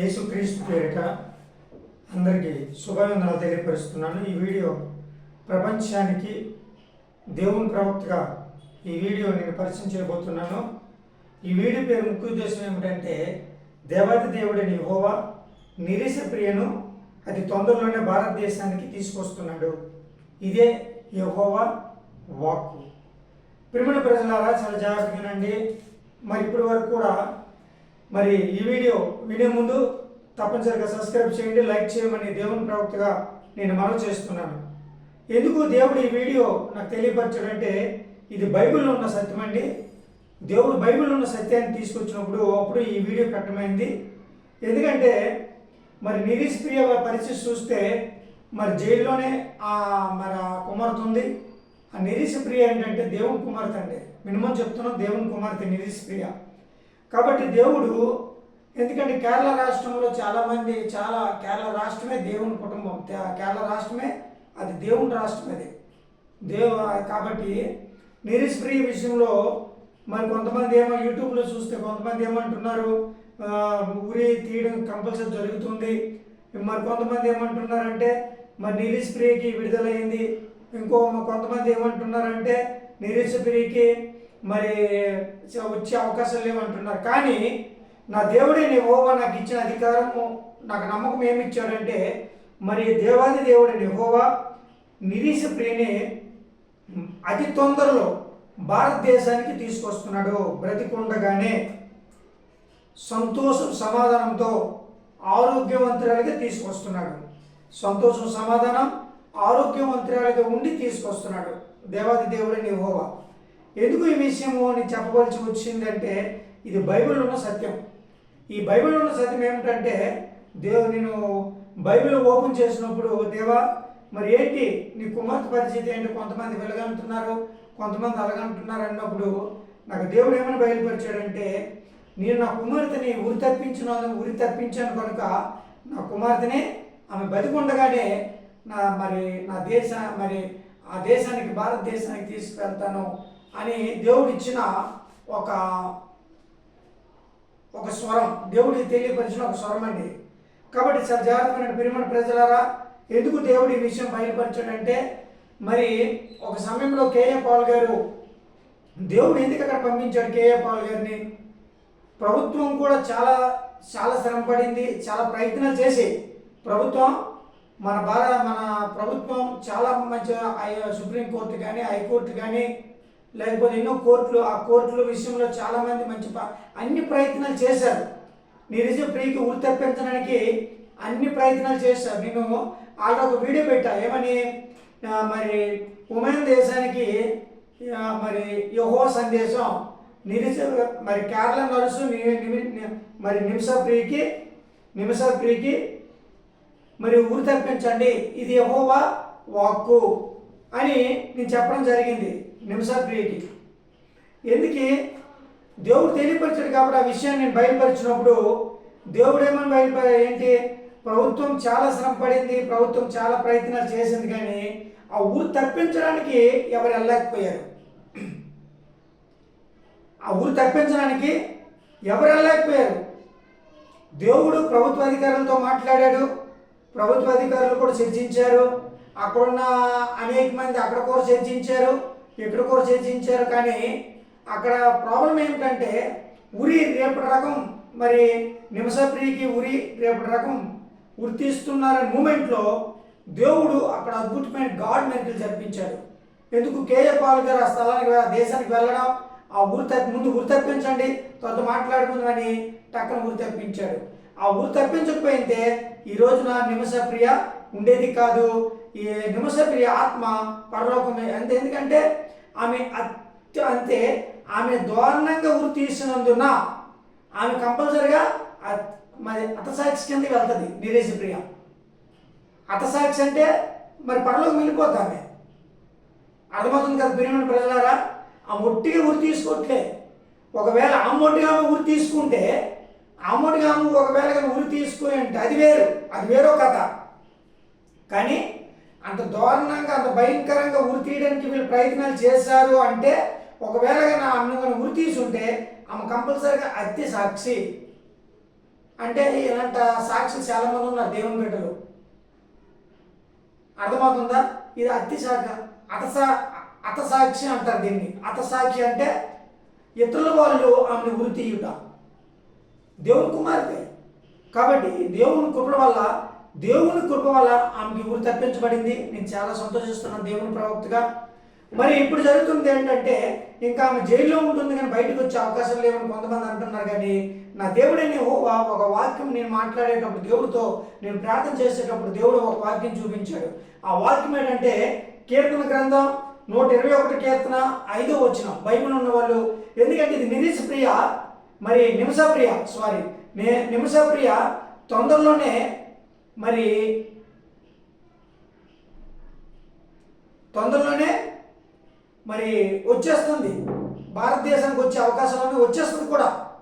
యేసుక్రీస్తు పేరిట అందరికీ శుభవందనాలు తెలియపరుస్తున్నాను. ఈ వీడియో ప్రపంచానికి దేవుని ప్రవక్తగా ఈ వీడియో నేను పరిచయం చేయబోతున్నాను. ఈ వీడియో పేరు ముఖ్య ఉద్దేశం ఏమిటంటే దేవాది దేవుడని హోవా నిరీశ ప్రియను అతి తొందరలోనే భారతదేశానికి తీసుకొస్తున్నాడు. ఇదే యహోవా వాక్కు. ప్రిమిణ ప్రజలారా చాలా జాగ్రత్తగానండి మరి ఇప్పటి వరకు కూడా మరి ఈ వీడియో వినే ముందు తప్పనిసరిగా సబ్స్క్రైబ్ చేయండి లైక్ చేయమని దేవుని ప్రవక్తగా నేను మనవి చేస్తున్నాను. ఎందుకు దేవుడు ఈ వీడియో నాకు తెలియపరచడంటే ఇది బైబిల్లో ఉన్న సత్యం అండి. దేవుడు బైబిల్లో ఉన్న సత్యాన్ని తీసుకొచ్చినప్పుడు అప్పుడు ఈ వీడియో కట్టమైంది ఎందుకంటే మరి నిరీష్ప్రియ పరిస్థితి చూస్తే మరి జైల్లోనే ఆ మరి ఆ కుమార్తె ఉంది. ఆ నిరీష్ప్రియ ఏంటంటే దేవుని కుమార్తె అండి. మినిమం చెప్తున్నాం దేవుని కుమార్తె నిరీష్ప్రియ కాబట్టి దేవుడు ఎందుకంటే కేరళ రాష్ట్రంలో చాలామంది చాలా కేరళ రాష్ట్రమే దేవుని కుటుంబం. కేరళ రాష్ట్రమే అది దేవుని రాష్ట్రం అది. దేవ కాబట్టి నిరిస్ప్రియ విషయంలో మరి కొంతమంది ఏమో యూట్యూబ్లో చూస్తే కొంతమంది ఏమంటున్నారు ఊరి తీయడం కంపల్సరీ జరుగుతుంది. మరి కొంతమంది ఏమంటున్నారంటే మరి నిరిస్ప్రియకి విడుదలైంది. ఇంకో కొంతమంది ఏమంటున్నారంటే నిరిస్ప్రియకి మరి వచ్చే అవకాశాలు లేవంటున్నారు. కానీ నా దేవుడే నీ హోవా నాకు ఇచ్చిన అధికారము నాకు నమ్మకం ఏమి ఇచ్చాడంటే మరి దేవాది దేవుడి హోవా నిరీష ప్రియని అతి తొందరలో భారతదేశానికి తీసుకొస్తున్నాడు. బ్రతికుండగానే సంతోషం సమాధానంతో ఆరోగ్యవంతురాలుగా తీసుకొస్తున్నాడు. సంతోషం సమాధానం ఆరోగ్యవంతురాలుగా ఉండి తీసుకొస్తున్నాడు దేవాది దేవుడని యెహోవా. ఎందుకు ఈ విషయము అని చెప్పవలసి వచ్చిందంటే ఇది బైబిల్ ఉన్న సత్యం. ఈ బైబిల్ ఉన్న సత్యం ఏమిటంటే దేవు నేను బైబిల్ ఓపెన్ చేసినప్పుడు దేవా మరి ఏంటి నీ కుమార్తె పరిస్థితి ఏంటి? కొంతమంది వెలగంటున్నారు కొంతమంది అలగంటున్నారు అన్నప్పుడు నాకు దేవుడు ఏమని బయలుపరిచాడంటే నేను నా కుమార్తెని ఉరి తప్పించిన ఉరి తప్పించాను కనుక నా కుమార్తెని ఆమె బతికుండగానే నా మరి నా దేశ మరి ఆ దేశానికి భారతదేశానికి తీసుకెళ్తాను అని దేవుడు ఇచ్చిన ఒక ఒక స్వరం. దేవుడికి తెలియపరిచిన ఒక స్వరం అండి. కాబట్టి చాలా జాగ్రత్తమైన పిరిమణ ప్రజలారా ఎందుకు దేవుడు ఈ విషయం బయలుపరిచాడంటే మరి ఒక సమయంలో కేఏ పాల్ గారు దేవుడు ఎందుకు అక్కడ పంపించాడు కేఏ పాల్ గారిని? ప్రభుత్వం కూడా చాలా చాలా శ్రమ పడింది చాలా ప్రయత్నాలు చేసి. ప్రభుత్వం మన భారత మన ప్రభుత్వం చాలా మంచిగా సుప్రీంకోర్టు కానీ హైకోర్టు కానీ లేకపోతే ఎన్నో కోర్టులు ఆ కోర్టుల విషయంలో చాలామంది మంచి అన్ని ప్రయత్నాలు చేశారు. నిజ ప్రీకి ఉరి తప్పించడానికి అన్ని ప్రయత్నాలు చేశారు. నేను ఆల్రెడీ ఒక వీడియో పెట్టా. ఏమని? మరి ఉమెన్ దేశానికి మరి యహో సందేశం నిరిస మరి కేరళ నర్సు మరి నిమిష ప్రియకి నిమిష ప్రియకి మరి ఊరు తప్పించండి. ఇది యహోవా వాక్కు అని నేను చెప్పడం జరిగింది. నిమిష ప్రియకి ఎందుకు? దేవుడు తెలియపరిచాడు కాబట్టి ఆ విషయాన్ని నేను బయలుపరిచినప్పుడు దేవుడు ఏమని బయలుపరి ఏంటి? ప్రభుత్వం చాలా శ్రమ పడింది ప్రభుత్వం చాలా ప్రయత్నాలు చేసింది కానీ ఆ ఊరు తప్పించడానికి ఎవరు వెళ్ళలేకపోయారు? ఆ ఊరు తప్పించడానికి ఎవరు వెళ్ళలేకపోయారు? దేవుడు ప్రభుత్వ అధికారులతో మాట్లాడాడు. ప్రభుత్వ అధికారులు కూడా చర్చించారు. అక్కడున్న అనేక మంది అక్కడ కూడా చర్చించారు. ఎప్పుడు కూడా చర్చించారు కానీ అక్కడ ప్రాబ్లం ఏమిటంటే ఉరి రేపటి రకం మరి నిమసప్రీకి ఉరి రేపటి రకం ఉరి తీస్తున్నారనే మూమెంట్లో దేవుడు అక్కడ అద్భుతమైన గాడ్ మెరుకులు జరిపించాడు. ఎందుకు కేఏ పాల్ గారు ఆ స్థలానికి ఆ దేశానికి వెళ్ళడం? ఆ ఊరు తప్పి ముందు ఊరు తప్పించండి తర్వాత మాట్లాడుకుందామని టక్కన ఊరు తప్పించాడు. ఆ ఊరు తప్పించకపోయితే ఈ రోజున నిమసప్రియ ఉండేది కాదు. ఈ నిమసప్రియ ఆత్మ పరలోకం అంతే ఎందుకంటే ఆమె అత్య అంతే ఆమె దారుణంగా ఉరి తీసినందున ఆమె కంపల్సరిగా మరి అతసాక్షి కింద వెళ్తుంది నీరేజ్ ప్రియ. అతసాక్షి అంటే మరి పరలోకం వెళ్ళిపోద్ది ఆమె. అర్థమవుతుంది కదా ప్రియమైన ప్రజలారా? ఆ మొట్టిగా ఉరి తీసుకోవట్లే ఒకవేళ ఆ మొట్టిగా ఆమె ఊరి తీసుకుంటే ఆ మొట్టిగా ఆమె ఒకవేళ ఉరి తీసుకుని అంటే అది వేరు అది వేరో కథ. కానీ అంత దారుణంగా అంత భయంకరంగా ఉరి తీయడానికి వీళ్ళు ప్రయత్నాలు చేశారు అంటే ఒకవేళ నా ఆమె కానీ ఉరి తీసుంటే ఆమె కంపల్సరీగా అత్తి సాక్షి. అంటే ఇలాంటి సాక్షులు చాలా మంది ఉన్నారు దేవుని బిడ్డలు. అర్థమవుతుందా? ఇది అతి సాక్షి అతసా అతసాక్షి అంటారు దీన్ని. అతసాక్షి అంటే ఇతరుల వాళ్ళు ఆమెను ఉరి తీయుట. దేవుని కుమార్తె. కాబట్టి దేవుని కృప వల్ల దేవుని కృప వల్ల ఆమెకి ఊరు తప్పించబడింది. నేను చాలా సంతోషిస్తున్నాను దేవుని ప్రవక్తగా. మరి ఇప్పుడు జరుగుతుంది ఏంటంటే ఇంకా ఆమె జైల్లో ఉంటుంది కానీ బయటకు వచ్చే అవకాశం లేవని కొంతమంది అంటున్నారు కానీ నా దేవుడని ఒక వాక్యం నేను మాట్లాడేటప్పుడు దేవుడితో నేను ప్రార్థన చేసేటప్పుడు దేవుడు ఒక వాక్యం చూపించాడు. ఆ వాక్యం ఏంటంటే కీర్తన గ్రంథం నూట ఇరవై ఒకటి కీర్తన ఐదో వచ్చిన బైబిల్ ఉన్న వాళ్ళు ఎందుకంటే ఇది నిరీశ ప్రియ మరి నిమిషప్రియ సారీ నిమిషప్రియ తొందరలోనే మరి తొందరలోనే మరి వచ్చేస్తుంది. భారతదేశానికి వచ్చే అవకాశం వచ్చేస్తుంది కూడా.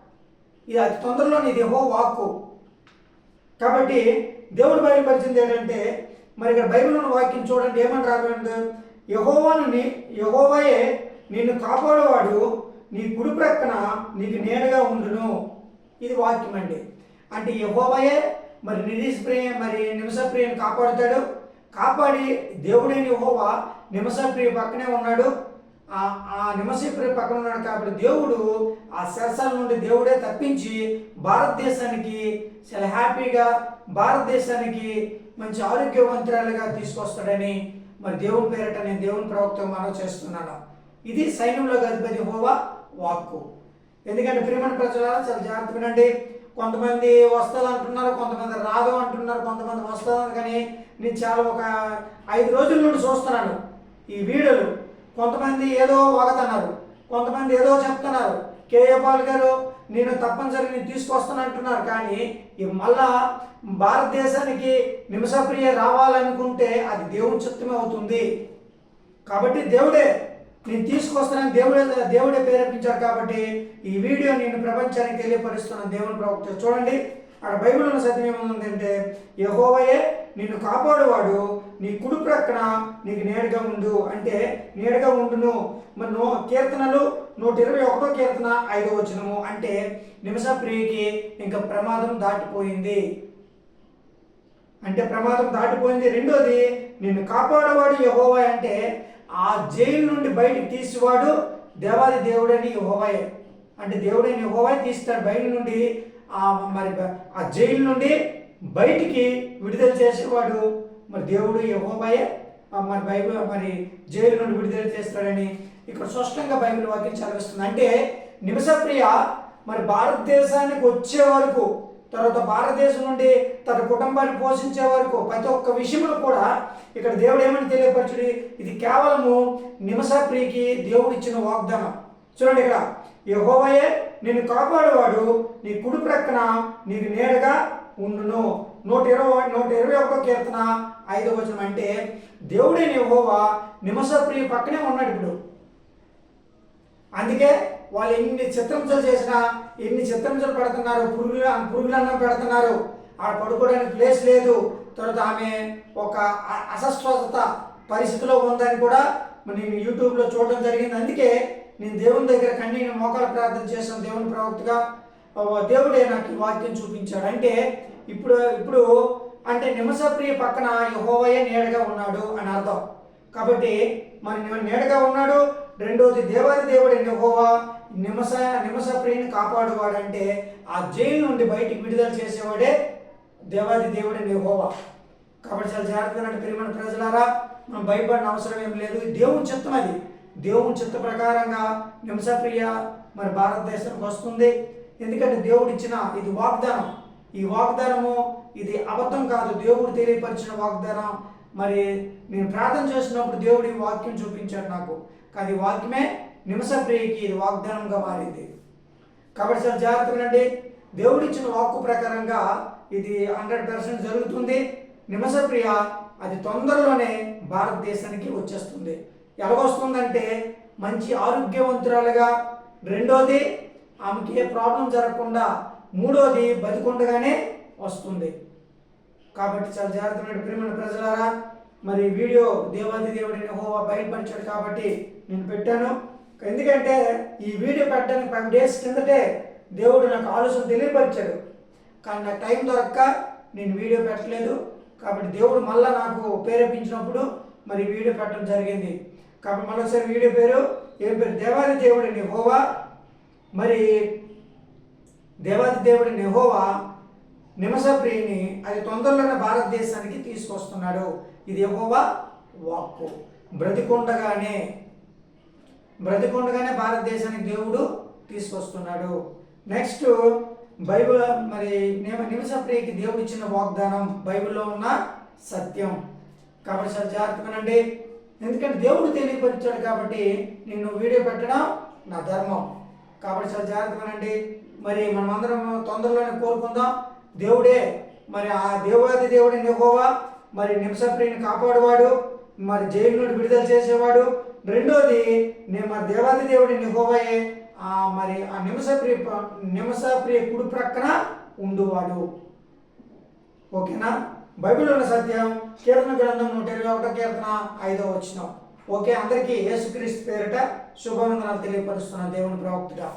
ఇది అతి తొందరలోనే ఇది హో వాక్కు. కాబట్టి దేవుడు బయలుపరిచింది ఏంటంటే మరి ఇక్కడ బైబిల్ వాక్యం చూడండి ఏమని రాబోయింది యహోవాను నీ యహోవయే నిన్ను కాపాడేవాడు. నీ కుడి ప్రక్కన నీకు నేనుగా ఉండును. ఇది వాక్యం అండి అంటే యహోవయే మరి నిరీశ్ప్రియ మరి నిమిషప్రియని కాపాడుతాడు. కాపాడి దేవుడైన నిమిష నిమిషప్రియ పక్కనే ఉన్నాడు. ఆ ఆ నిమసిప్రియ పక్కన ఉన్నాడు కాబట్టి దేవుడు ఆ శరసాల నుండి దేవుడే తప్పించి భారతదేశానికి చాలా హ్యాపీగా భారతదేశానికి మంచి ఆరోగ్యవంతురాలుగా తీసుకొస్తాడని మరి దేవుని పేరట నేను దేవుని ప్రవక్త మనం చేస్తున్నాను. ఇది సైన్యంలో అధిపతి హోవా వాక్కు. ఎందుకంటే ప్రియమైన ప్రజలారా చాలా జాగ్రత్త వినండి కొంతమంది వస్తుంది అంటున్నారు కొంతమంది రాదు అంటున్నారు కొంతమంది వస్తుంది కానీ నేను చాలా ఒక ఐదు రోజుల నుండి చూస్తున్నాను ఈ వీడియోలు. కొంతమంది ఏదో వాగుతున్నారు కొంతమంది ఏదో చెప్తున్నారు. కేఏ పాల్ గారు నేను తప్పనిసరిగా నేను తీసుకొస్తాను అంటున్నారు కానీ ఈ మళ్ళా భారతదేశానికి నిమిషప్రియ రావాలనుకుంటే అది దేవుని చిత్తమే అవుతుంది. కాబట్టి దేవుడే నేను తీసుకొస్తానని దేవుడే దేవుడే ప్రేరేపించారు కాబట్టి ఈ వీడియో నేను ప్రపంచానికి తెలియపరుస్తున్నాను దేవుని ప్రవక్త. చూడండి అక్కడ బైబిల్ ఉన్న సత్యం ఏముందంటే యహోవయే నిన్ను కాపాడువాడు నీ కుడి ప్రక్కన నీకు నేడుగా ఉండు. అంటే నేడుగా ఉండును. మరి నో కీర్తనలు నూట ఇరవై ఒకటో కీర్తన ఐదో వచనము. అంటే నిమిష ప్రియకి ఇంకా ప్రమాదం దాటిపోయింది. అంటే ప్రమాదం దాటిపోయింది. రెండోది నిన్ను కాపాడేవాడు యహోవా అంటే ఆ జైలు నుండి బయటికి తీసేవాడు దేవాది దేవుడని హోవయే అంటే దేవుడని యహోవాయే తీస్తాడు బయట నుండి ఆ మరి ఆ జైలు నుండి బయటికి విడుదల చేసేవాడు మరి దేవుడు యహోబాయే మరి బైబిల్ మరి జైలు నుండి విడుదల చేస్తాడని ఇక్కడ స్పష్టంగా బైబిల్ వాక్యం చదివిస్తుంది. అంటే నిమిషప్రియ మరి భారతదేశానికి వచ్చే వరకు తర్వాత భారతదేశం నుండి తన కుటుంబాన్ని పోషించే వరకు ప్రతి ఒక్క విషయంలో కూడా ఇక్కడ దేవుడు ఏమని తెలియపరచుడి? ఇది కేవలము నిమిషప్రియకి దేవుడు ఇచ్చిన వాగ్దానం. చూడండి ఇక్కడ యహోవయే నిన్ను కాపాడేవాడు నీ కుడి ప్రక్కన నీకు నేరుగా ఉండును. నూట ఇరవై నూట ఇరవై ఒకటో కీర్తన ఐదో వచనం అంటే దేవుడే యహోవా నిమిషప్రియ పక్కనే ఉన్నాడు ఇప్పుడు. అందుకే వాళ్ళు ఎన్ని చిత్రంచలు చేసినా ఎన్ని చిత్రంచలు పెడుతున్నారు పురుగులు పురుగులన్నం పెడుతున్నారు ఆడ పడుకోవడానికి ప్లేస్ లేదు. తర్వాత ఆమె ఒక అ- అస్వస్థత పరిస్థితిలో ఉందని కూడా నేను యూట్యూబ్లో చూడడం జరిగింది. అందుకే నేను దేవుని దగ్గర కన్నీని మోకాలు ప్రార్థన చేశాను. దేవుని ప్రవక్తగా దేవుడే నాకు ఈ వాక్యం చూపించాడు. అంటే ఇప్పుడు ఇప్పుడు అంటే నిమసప్రియ పక్కన యహోవయ్య నీడగా ఉన్నాడు అని అర్థం. కాబట్టి మరి నేడగా నీడగా ఉన్నాడు. రెండోది దేవాది దేవుడు యెహోవా నిమస నిమసప్రియని కాపాడువాడంటే ఆ జైలు నుండి బయటికి విడుదల చేసేవాడే దేవాది దేవుడు యెహోవా. కాబట్టి చాలా జాగ్రత్తగా ప్రియమైన ప్రజలారా. మనం భయపడిన అవసరం ఏం లేదు. దేవుని చిత్తం అది. దేవుని చిత్త ప్రకారంగా నిమసప్రియ మరి భారతదేశానికి వస్తుంది. ఎందుకంటే దేవుడు ఇచ్చిన ఇది వాగ్దానం. ఈ వాగ్దానము ఇది అబద్ధం కాదు. దేవుడు తెలియపరిచిన వాగ్దానం. మరి నేను ప్రార్థన చేసినప్పుడు దేవుడు ఈ వాక్యం చూపించాడు నాకు. కానీ వాక్యమే నిమిషప్రియకి ఇది వాగ్దానంగా మారింది. కాబట్టి సార్ జాగ్రత్త అండి దేవుడు ఇచ్చిన వాక్కు ప్రకారంగా ఇది హండ్రెడ్ పర్సెంట్ జరుగుతుంది. నిమసప్రియ అది తొందరలోనే భారతదేశానికి వచ్చేస్తుంది. ఎలాగొస్తుందంటే మంచి ఆరోగ్యవంతురాలుగా రెండోది ఆమెకి ఏ ప్రాబ్లం జరగకుండా మూడోది బతికుండగానే వస్తుంది. కాబట్టి చాలా జాగ్రత్తమైన ప్రేమ ప్రజలారా మరి వీడియో దేవాది దేవుడిని హోవా బయలుపరిచాడు కాబట్టి నేను పెట్టాను. ఎందుకంటే ఈ వీడియో పెట్టడానికి ఫైవ్ డేస్ కిందటే దేవుడు నాకు ఆలోచన తెలియపరిచాడు. కానీ నాకు టైం దొరక్క నేను వీడియో పెట్టలేదు. కాబట్టి దేవుడు మళ్ళీ నాకు ప్రేరేపించినప్పుడు మరి వీడియో పెట్టడం జరిగింది. కాబట్టి మరొకసారి వీడియో పేరు ఏం పేరు? దేవాది దేవుడి నెహోవా మరి దేవాది దేవుడి నెహోవా నిమసప్రియుని అది తొందరలోనే భారతదేశానికి తీసుకొస్తున్నాడు. ఇది యెహోవా వాక్కు. బ్రతికుండగానే బ్రతికొండగానే భారతదేశానికి దేవుడు తీసుకొస్తున్నాడు. నెక్స్ట్ బైబిల్ మరి నిమసప్రియకి దేవుడు ఇచ్చిన వాగ్దానం బైబిల్లో ఉన్న సత్యం. కాబట్టి సార్ జాగ్రత్తగానండి ఎందుకంటే దేవుడు తెలియపరిచాడు కాబట్టి నేను వీడియో పెట్టడం నా ధర్మం. కాబట్టి సార్ జాగ్రత్తగానండి మరి మనమందరం తొందరలోనే కోరుకుందాం. దేవుడే మరి ఆ దేవాది దేవుడి నెహోవా మరి నిమిషప్రియని కాపాడువాడు మరి జైలు నుండి విడుదల చేసేవాడు. రెండోది నేను మరి దేవాది దేవుడి నిహోవయే ఆ మరి ఆ నిమిషప్రియ నిమిషప్రియ కుడి ప్రక్కన ఉండువాడు. ఓకేనా? బైబిల్ ఉన్న సత్యం కీర్తన గ్రంథం నూట ఇరవై ఒకటో కీర్తన ఐదో వచ్చిన ఓకే అందరికీ యేసుక్రీస్తు పేరిట శుభవందనాలు తెలియపరుస్తున్నాను దేవుని ప్రవక్తగా